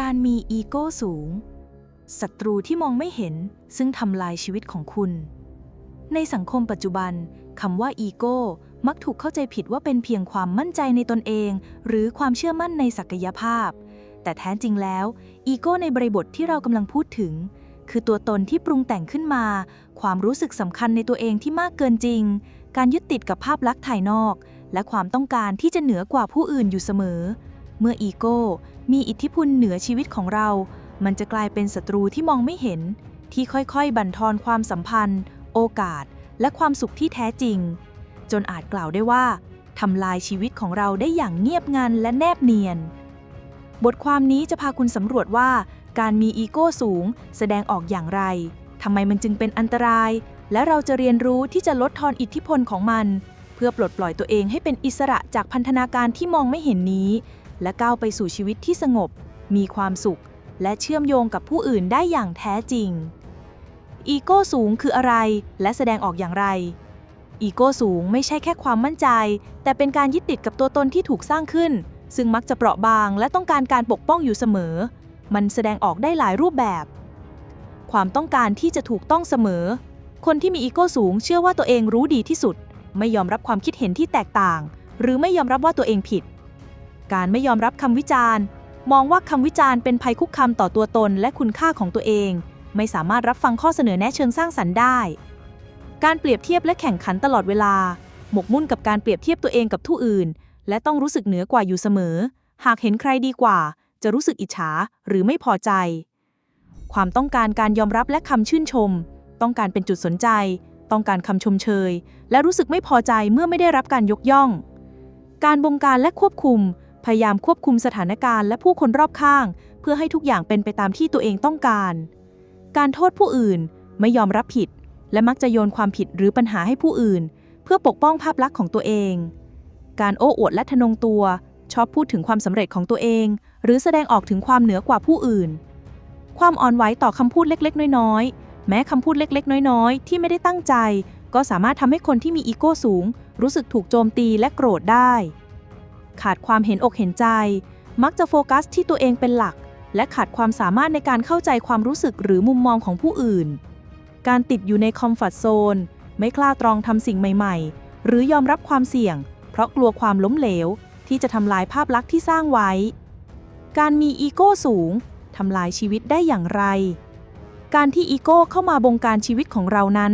การมีอีโก้สูง ศัตรูที่มองไม่เห็นซึ่งทำลายชีวิตของคุณ ในสังคมปัจจุบันคำว่าอีโก้มักถูกเข้าใจผิดว่าเป็นเพียงความมั่นใจในตนเอง หรือความเชื่อมั่นในศักยภาพ แต่แท้จริงแล้วอีโก้ในบริบทที่เรากำลังพูดถึง คือตัวตนที่ปรุงแต่งขึ้นมา ความรู้สึกสำคัญในตัวเองที่มากเกินจริง การยึดติดกับภาพลักษณ์ภายนอก และความต้องการที่จะเหนือกว่าผู้อื่นอยู่เสมอ เมื่ออีโก้มีอิทธิพลเหนือชีวิตของเรา มันจะกลายเป็นศัตรูที่มองไม่เห็น ที่ค่อยๆ บั่นทอนความสัมพันธ์ โอกาส และความสุขที่แท้จริง จนอาจกล่าวได้ว่าทำลายชีวิตของเราได้อย่างเงียบงันและแนบเนียน บทความนี้จะพาคุณสำรวจว่า การมีอีโก้สูง แสดงออกอย่างไรทำไมมันจึงเป็นอันตราย และเราจะเรียนรู้ที่จะลดทอนอิทธิพลของมัน เพื่อปลดปล่อยตัวเองให้เป็นอิสระจากพันธนาการที่มองไม่เห็นนี้ และก้าวไปสู่ชีวิตที่สงบ มีความสุข และเชื่อมโยงกับผู้อื่นได้อย่างแท้จริง อีโก้สูงคืออะไร และแสดงออกอย่างไร อีโก้สูงไม่ใช่แค่ความมั่นใจ แต่เป็นการยึดติดกับตัวตนที่ถูกสร้างขึ้น ซึ่งมักจะเปราะบาง และต้องการการปกป้องอยู่เสมอ มันแสดงออกได้หลายรูปแบบ ความต้องการที่จะถูกต้องเสมอ คนที่มีอีโก้สูงเชื่อว่าตัวเองรู้ดีที่สุด ไม่ยอมรับความคิดเห็นที่แตกต่าง หรือไม่ยอมรับว่าตัวเองผิด การไม่ยอมรับคำวิจารณ์ มองว่าคำวิจารณ์เป็นภัยคุกคามต่อตัวตนและคุณค่าของตัวเอง ไม่สามารถรับฟังข้อเสนอแนะเชิงสร้างสรรค์ได้ การเปรียบเทียบและแข่งขันตลอดเวลา หมกมุ่นกับการเปรียบเทียบตัวเองกับผู้อื่น และต้องรู้สึกเหนือกว่าอยู่เสมอ หากเห็นใครดีกว่า จะรู้สึกอิจฉาหรือไม่พอใจ ความต้องการการยอมรับและคำชื่นชม ต้องการเป็นจุดสนใจ ต้องการคำชมเชย และรู้สึกไม่พอใจเมื่อไม่ได้รับการยกย่องการบงการและควบคุม พยายามควบคุมสถานการณ์และผู้คนรอบข้าง เพื่อให้ทุกอย่างเป็นไปตามที่ตัวเองต้องการ การโทษผู้อื่นไม่ยอมรับผิด และมักจะโยนความผิดหรือปัญหาให้ผู้อื่น เพื่อปกป้องภาพลักษณ์ของตัวเอง การโอ้อวดและทะนงตัว ชอบพูดถึงความสำเร็จของตัวเอง หรือแสดงออกถึงความเหนือกว่าผู้อื่น ความอ่อนไหวต่อคำพูดเล็กๆ น้อยๆ แม้คำพูดเล็กๆ น้อยๆ ที่ไม่ได้ตั้งใจ ก็สามารถทำให้คนที่มีอีโก้สูง รู้สึกถูกโจมตีและโกรธได้ ขาดความเห็นอกเห็นใจ มักจะโฟกัสที่ตัวเองเป็นหลัก และขาดความสามารถในการเข้าใจความรู้สึกหรือมุมมองของผู้อื่น การติดอยู่ในคอมฟอร์ทโซนไม่กล้าตรองทำสิ่งใหม่ๆ หรือยอมรับความเสี่ยง เพราะกลัวความล้มเหลว ที่จะทำลายภาพลักษณ์ที่สร้างไว้ การมีอีโก้สูงทำลายชีวิตได้อย่างไร การที่อีโก้เข้ามาบงการชีวิตของเรานั้น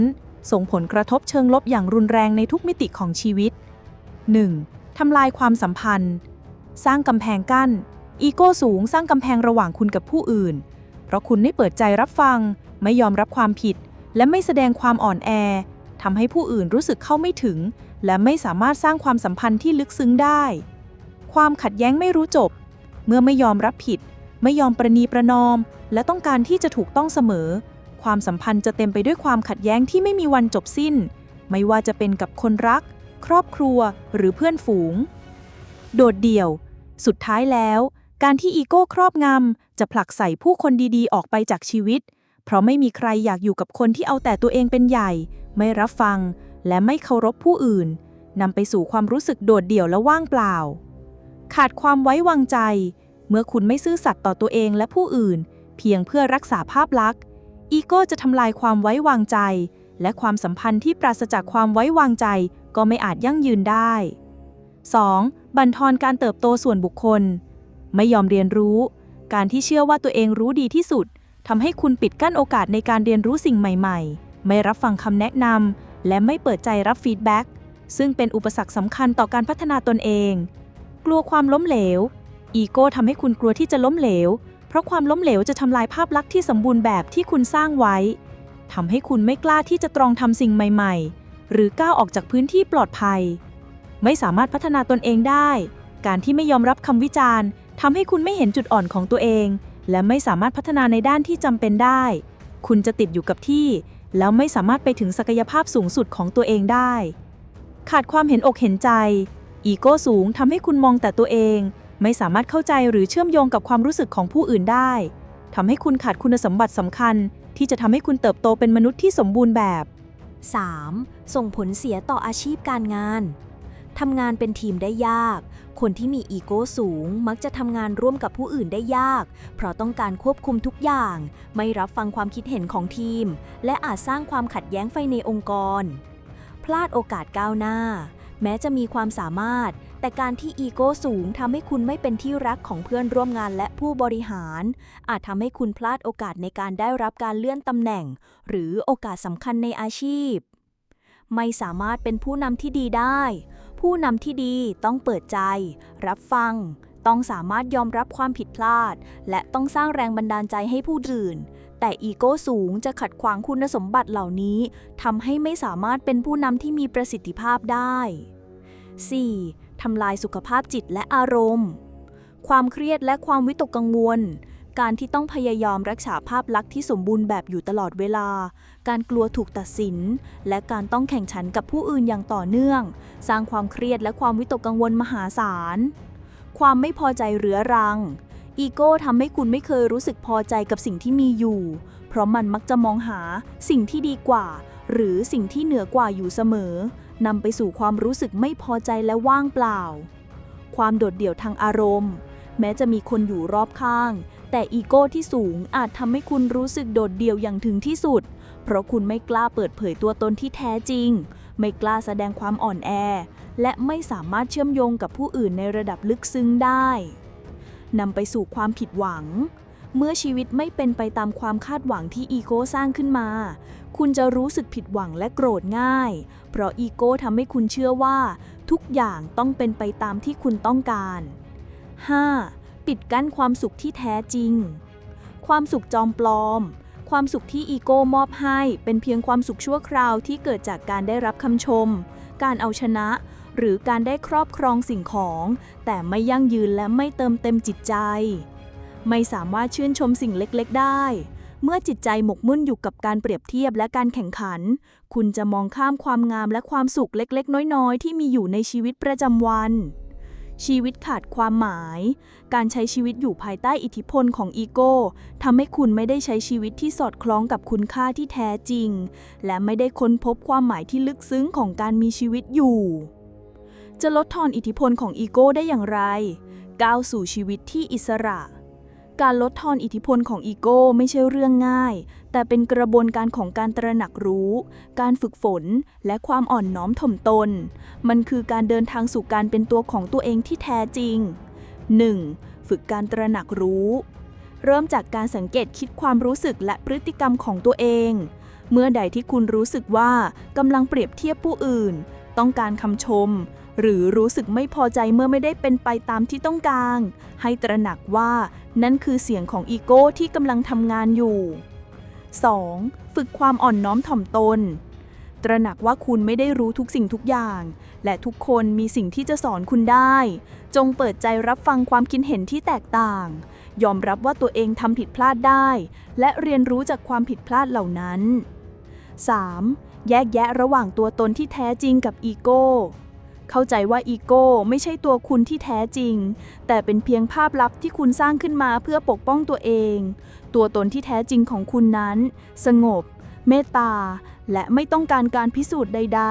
ส่งผลกระทบเชิงลบอย่างรุนแรงในทุกมิติของชีวิต 1. ทำลายความสัมพันธ์ สร้างกำแพงกั้น อีโก้สูงสร้างกำแพงระหว่างคุณกับผู้อื่น เพราะคุณไม่เปิดใจรับฟัง ไม่ยอมรับความผิด และไม่แสดงความอ่อนแอทำให้ผู้อื่นรู้สึกเข้าไม่ถึง และไม่สามารถสร้างความสัมพันธ์ที่ลึกซึ้งได้ ความขัดแย้งไม่รู้จบ เมื่อไม่ยอมรับผิด ไม่ยอมประนีประนอม และต้องการที่จะถูกต้องเสมอ ความสัมพันธ์จะเต็มไปด้วยความขัดแย้งที่ไม่มีวันจบสิ้น ไม่ว่าจะเป็นกับคนรัก ครอบครัวหรือเพื่อนฝูง โดดเดี่ยว สุดท้ายแล้ว การที่อีโก้ครอบงำจะผลักใส่ผู้คนดีๆ ออกไปจากชีวิต เพราะไม่มีใครอยากอยู่กับคนที่เอาแต่ตัวเองเป็นใหญ่ ไม่รับฟัง และไม่เคารพผู้อื่นนำไปสู่ความรู้สึกโดดเดี่ยวและว่างเปล่า ขาดความไว้วางใจ เมื่อคุณไม่ซื่อสัตย์ต่อตัวเองและผู้อื่น เพียงเพื่อรักษาภาพลักษณ์ อีโก้จะทำลายความไว้วางใจ และความสัมพันธ์ที่ปราศจากความไว้วางใจ ก็ไม่อาจยั่งยืนได้ 2. บั่นทอนการเติบโตส่วนบุคคล ไม่ยอมเรียนรู้ การที่เชื่อว่าตัวเองรู้ดีที่สุดทำให้คุณปิดกั้นโอกาสในการเรียนรู้สิ่งใหม่ๆ ไม่รับฟังคำแนะนำและไม่เปิดใจรับฟีดแบ็กซึ่งเป็นอุปสรรคสำคัญต่อการพัฒนาตนเอง กลัวความล้มเหลว อีโก้ทำให้คุณกลัวที่จะล้มเหลว เพราะความล้มเหลวจะทำลายภาพลักษณ์ที่สมบูรณ์แบบที่คุณสร้างไว้ทำให้คุณไม่กล้าที่จะตรองทำสิ่งใหม่ๆ หรือก้าวออกจากพื้นที่ปลอดภัย ไม่สามารถพัฒนาตนเองได้ การที่ไม่ยอมรับคำวิจารณ์ทำให้คุณไม่เห็นจุดอ่อนของตัวเอง และไม่สามารถพัฒนาในด้านที่จำเป็นได้ คุณจะติดอยู่กับที่ แล้วไม่สามารถไปถึงศักยภาพสูงสุดของตัวเองได้ ขาดความเห็นอกเห็นใจ อีโก้สูงทำให้คุณมองแต่ตัวเอง ไม่สามารถเข้าใจหรือเชื่อมโยงกับความรู้สึกของผู้อื่นได้ทำให้คุณขาดคุณสมบัติสำคัญ ที่จะทำให้คุณเติบโตเป็นมนุษย์ที่สมบูรณ์แบบ 3. ส่งผลเสียต่ออาชีพการงาน ทำงานเป็นทีมได้ยาก คนที่มีอีโก้สูง มักจะทำงานร่วมกับผู้อื่นได้ยาก เพราะต้องการควบคุมทุกอย่าง ไม่รับฟังความคิดเห็นของทีม และอาจสร้างความขัดแย้งไฟในองค์กร พลาดโอกาสก้าวหน้า แม้จะมีความสามารถ แต่การที่อีโก้สูงทำให้คุณไม่เป็นที่รักของเพื่อนร่วมงานและผู้บริหาร อาจทำให้คุณพลาดโอกาสในการได้รับการเลื่อนตำแหน่ง หรือโอกาสสำคัญในอาชีพ ไม่สามารถเป็นผู้นำที่ดีได้ ผู้นำที่ดีต้องเปิดใจ รับฟัง ต้องสามารถยอมรับความผิดพลาด และต้องสร้างแรงบันดาลใจให้ผู้อื่น แต่อีโก้สูงจะขัดขวางคุณสมบัติเหล่านี้ทำให้ไม่สามารถเป็นผู้นำที่มีประสิทธิภาพได้ 4. ทำลายสุขภาพจิตและอารมณ์ ความเครียดและความวิตกกังวล การที่ต้องพยายามรักษาภาพลักษณ์ที่สมบูรณ์แบบอยู่ตลอดเวลา การกลัวถูกตัดสิน และการต้องแข่งขันกับผู้อื่นอย่างต่อเนื่อง สร้างความเครียดและความวิตกกังวลมหาศาล ความไม่พอใจเรื้อรัง อีโก้ทำให้คุณไม่เคยรู้สึกพอใจกับสิ่งที่มีอยู่ เพราะมันมักจะมองหาสิ่งที่ดีกว่า หรือสิ่งที่เหนือกว่าอยู่เสมอนำไปสู่ความรู้สึกไม่พอใจและว่างเปล่า ความโดดเดี่ยวทางอารมณ์ แม้จะมีคนอยู่รอบข้าง แต่อีโก้ที่สูงอาจทำให้คุณรู้สึกโดดเดี่ยวอย่างถึงที่สุด เพราะคุณไม่กล้าเปิดเผยตัวตนที่แท้จริง ไม่กล้าแสดงความอ่อนแอ และไม่สามารถเชื่อมโยงกับผู้อื่นในระดับลึกซึ้งได้ นำไปสู่ความผิดหวัง เมื่อชีวิตไม่เป็นไปตามความคาดหวังที่อีโก้สร้างขึ้นมา คุณจะรู้สึกผิดหวังและโกรธง่าย เพราะอีโก้ทำให้คุณเชื่อว่า ทุกอย่างต้องเป็นไปตามที่คุณต้องการ 5. ปิดกั้นความสุขที่แท้จริง ความสุขจอมปลอมความสุขที่อีโก้มอบให้เป็นเพียงความสุขชั่วคราวที่เกิดจากการได้รับคำชม การเอาชนะ หรือการได้ครอบครองสิ่งของ แต่ไม่ยั่งยืนและไม่เติมเต็มจิตใจ ไม่สามารถชื่นชมสิ่งเล็กๆ ได้ เมื่อจิตใจหมกมุ่นอยู่กับการเปรียบเทียบและการแข่งขัน คุณจะมองข้ามความงามและความสุขเล็กๆ น้อยๆ ที่มีอยู่ในชีวิตประจำวัน ชีวิตขาดความหมาย การใช้ชีวิตอยู่ภายใต้อิทธิพลของอีโก้ทำให้คุณไม่ได้ใช้ชีวิตที่สอดคล้องกับคุณค่าที่แท้จริง และไม่ได้ค้นพบความหมายที่ลึกซึ้งของการมีชีวิตอยู่ จะลดทอนอิทธิพลของอีโก้ได้อย่างไร ก้าวสู่ชีวิตที่อิสระ การลดทอนอิทธิพลของอีโก้ไม่ใช่เรื่องง่าย แต่เป็นกระบวนการของการตระหนักรู้ การฝึกฝน และความอ่อนน้อมถ่อมตน มันคือการเดินทางสู่การเป็นตัวของตัวเองที่แท้จริง 1. ฝึกการตระหนักรู้ เริ่มจากการสังเกตคิดความรู้สึกและพฤติกรรมของตัวเอง เมื่อใดที่คุณรู้สึกว่ากำลังเปรียบเทียบผู้อื่น ต้องการคำชม หรือรู้สึกไม่พอใจเมื่อไม่ได้เป็นไปตามที่ต้องการ ให้ตระหนักว่านั่นคือเสียงของอีโก้ที่กำลังทำงานอยู่ 2. ฝึกความอ่อนน้อมถ่อมตน ตระหนักว่าคุณไม่ได้รู้ทุกสิ่งทุกอย่าง และทุกคนมีสิ่งที่จะสอนคุณได้ จงเปิดใจรับฟังความคิดเห็นที่แตกต่าง ยอมรับว่าตัวเองทำผิดพลาดได้ และเรียนรู้จากความผิดพลาดเหล่านั้น 3. แยกแยะระหว่างตัวตนที่แท้จริงกับอีโก้ เข้าใจว่าอีโก้ไม่ใช่ตัวคุณที่แท้จริง แต่เป็นเพียงภาพลับที่คุณสร้างขึ้นมาเพื่อปกป้องตัวเอง ตัวตนที่แท้จริงของคุณนั้น สงบ เมตตา และไม่ต้องการการพิสูจน์ใด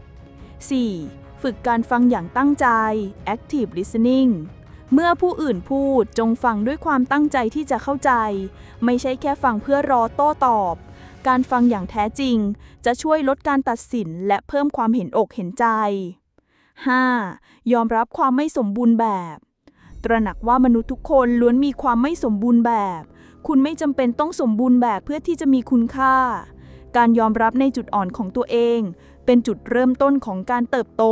ๆ 4. ฝึกการฟังอย่างตั้งใจ active listening เมื่อผู้อื่นพูดจงฟังด้วยความตั้งใจที่จะเข้าใจ ไม่ใช่แค่ฟังเพื่อรอโต้ตอบ การฟังอย่างแท้จริง จะช่วยลดการตัดสินและเพิ่มความเห็นอกเห็นใจ 5. ยอมรับความไม่สมบูรณ์แบบ ตระหนักว่ามนุษย์ทุกคนล้วนมีความไม่สมบูรณ์แบบ คุณไม่จำเป็นต้องสมบูรณ์แบบเพื่อที่จะมีคุณค่า การยอมรับในจุดอ่อนของตัวเอง เป็นจุดเริ่มต้นของการเติบโต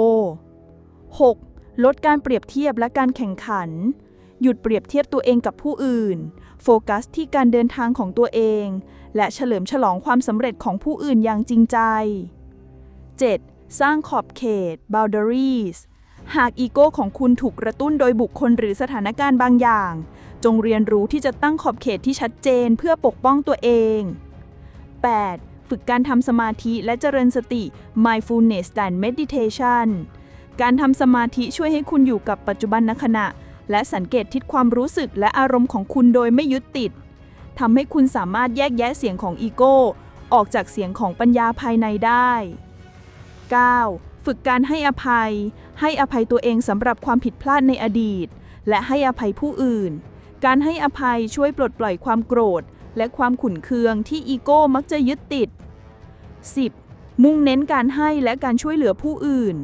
6. ลดการเปรียบเทียบและการแข่งขัน หยุดเปรียบเทียบตัวเองกับผู้อื่น โฟกัสที่การเดินทางของตัวเอง และเฉลิมฉลองความสำเร็จของผู้อื่นอย่างจริงใจ 7. สร้างขอบเขต boundaries หากอีโก้ของคุณถูกกระตุ้นโดยบุคคลหรือสถานการณ์บางอย่าง จงเรียนรู้ที่จะตั้งขอบเขตที่ชัดเจนเพื่อปกป้องตัวเอง 8. ฝึกการทำสมาธิและเจริญสติ mindfulness and meditation การทำสมาธิช่วยให้คุณอยู่กับปัจจุบันณขณะ และสังเกตทิศความรู้สึกและอารมณ์ของคุณโดยไม่ยึดติดทำให้คุณสามารถแยกแยะเสียงของอีโก้ ออกจากเสียงของปัญญาภายในได้ 9. ฝึกการให้อภัย ให้อภัยตัวเองสำหรับความผิดพลาดในอดีต และให้อภัยผู้อื่น การให้อภัยช่วยปลดปล่อยความโกรธ และความขุ่นเคืองที่อีโก้มักจะยึดติด 10. มุ่งเน้นการให้และการช่วยเหลือผู้อื่น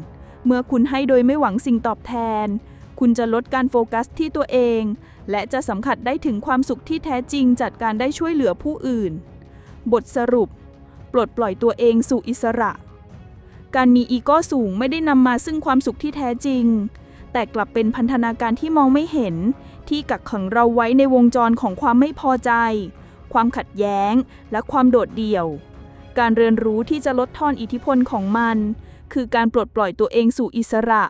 เมื่อคุณให้โดยไม่หวังสิ่งตอบแทน คุณจะลดการโฟกัสที่ตัวเอง และจะสัมผัสได้ถึงความสุขที่แท้จริงจากการได้ช่วยเหลือผู้อื่น บทสรุป ปลดปล่อยตัวเองสู่อิสระ การมีอีโก้สูงไม่ได้นำมาซึ่งความสุขที่แท้จริง แต่กลับเป็นพันธนาการที่มองไม่เห็น ที่กักขังเราไว้ในวงจรของความไม่พอใจ ความขัดแย้ง และความโดดเดี่ยว การเรียนรู้ที่จะลดทอนอิทธิพลของมัน คือการปลดปล่อยตัวเองสู่อิสระ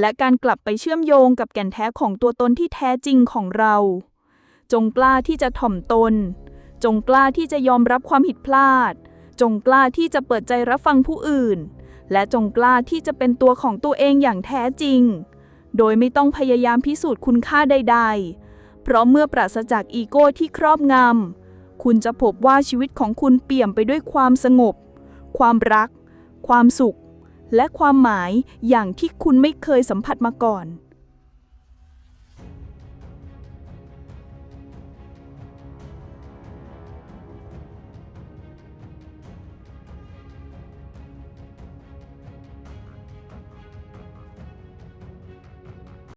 และการกลับไปเชื่อมโยงกับแก่นแท้ของตัวตนที่แท้จริงของเรา จงกล้าที่จะถ่อมตน จงกล้าที่จะยอมรับความผิดพลาด จงกล้าที่จะเปิดใจรับฟังผู้อื่น และจงกล้าที่จะเป็นตัวของตัวเองอย่างแท้จริง โดยไม่ต้องพยายามพิสูจน์คุณค่าใด ๆ เพราะเมื่อปราศจากอีโก้ที่ครอบงำคุณจะพบว่าชีวิตของคุณเปี่ยมไปด้วยความสงบ ความรัก ความสุข และความหมายอย่างที่คุณไม่เคยสัมผัสมาก่อน